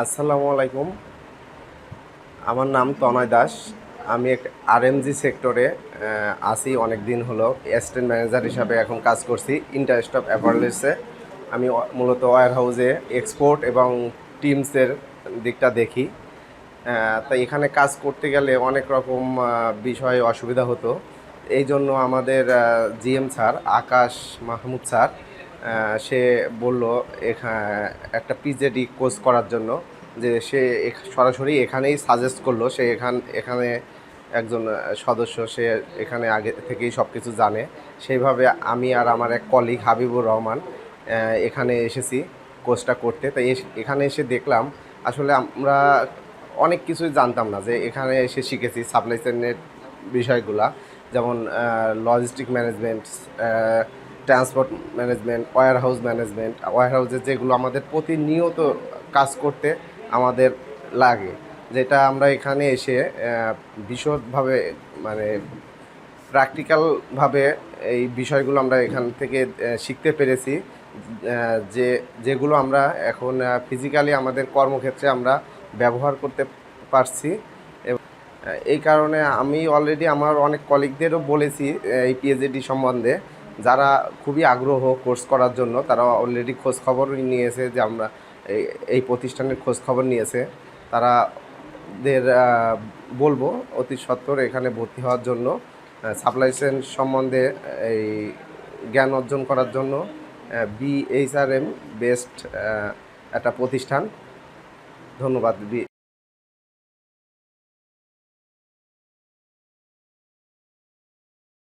আসসালামু আলাইকুম। আমার নাম তনয় দাস। আমি এক আরএমজি সেক্টরে আসি অনেক দিন হলো। অ্যাসিস্ট্যান্ট ম্যানেজার হিসাবে এখন কাজ করছি ইন্টারেস্ট অফ অ্যাপারেলসে আমি মূলত ওয়ার হাউসে এক্সপোর্ট এবং টিমসের দিকটা দেখি। তাই এখানে কাজ করতে গেলে অনেক রকম বিষয়ে অসুবিধা হতো। এই জন্য আমাদের GM sir Akash Mahmud sir সে বলল একটা পিজেডি কোর্স করার জন্য। যে সে সরাসরি এখানেই সাজেস্ট করল, সে এখান, এখানে একজন সদস্য, সে এখানে আগে থেকেই সব কিছু জানে। সেইভাবে আমি আর আমার এক কলিগ হাবিবুর রহমান এখানে এসেছি কোর্সটা করতে। তাই এখানে এসে দেখলাম, আসলে আমরা অনেক কিছুই জানতাম না যে এখানে এসে শিখেছি সাপ্লাই চেনের বিষয়গুলা। যেমন logistic management transport management warehouse management war হাউসে যেগুলো আমাদের প্রতিনিয়ত কাজ করতে আমাদের লাগে। যেটা আমরা এখানে এসে বিশদভাবে মানে প্র্যাকটিক্যালভাবে এই বিষয়গুলো আমরা এখান থেকে শিখতে পেরেছি যে যেগুলো আমরা এখন ফিজিক্যালি আমাদের কর্মক্ষেত্রে আমরা ব্যবহার করতে পারছি। এই কারণে আমি অলরেডি আমার অনেক কলিগদেরও বলেছি এই পিএইচডি সম্বন্ধে যারা খুবই আগ্রহ কোর্স করার জন্য, তারা অলরেডি খোঁজ খবর নিয়েছে যে আমরা এই প্রতিষ্ঠানের খোঁজ খবর নিয়েছে। তারা দের বলব অতি সত্বর এখানে ভর্তি হওয়ার জন্য সাপ্লাই চেন সম্বন্ধে এই জ্ঞান অর্জন করার জন্য বিএইচআরএম বেস্ট একটা প্রতিষ্ঠান। ধন্যবাদ বি